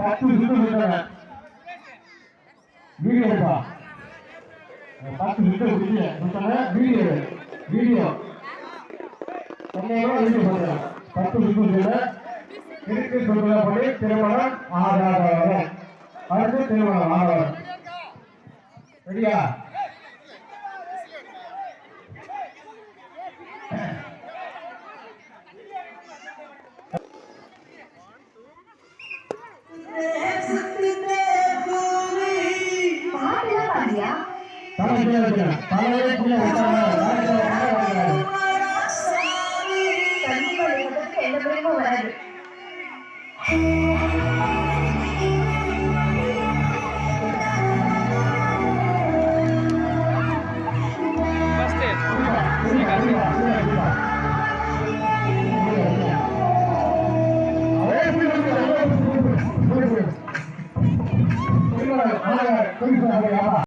பத்து சுத்து விட்டன வீடியோ பத்து சுத்து விட்டு வீடியோ வீடியோ வீடியோ பத்து சுத்து விட்டு இருக்கு திருமணம் ஆகாதவர்கள் அடுத்து திருமணம் ஆகாதவர் ரெடியா பிள்ளைக்கும் வராது திருமணம் ஆகாத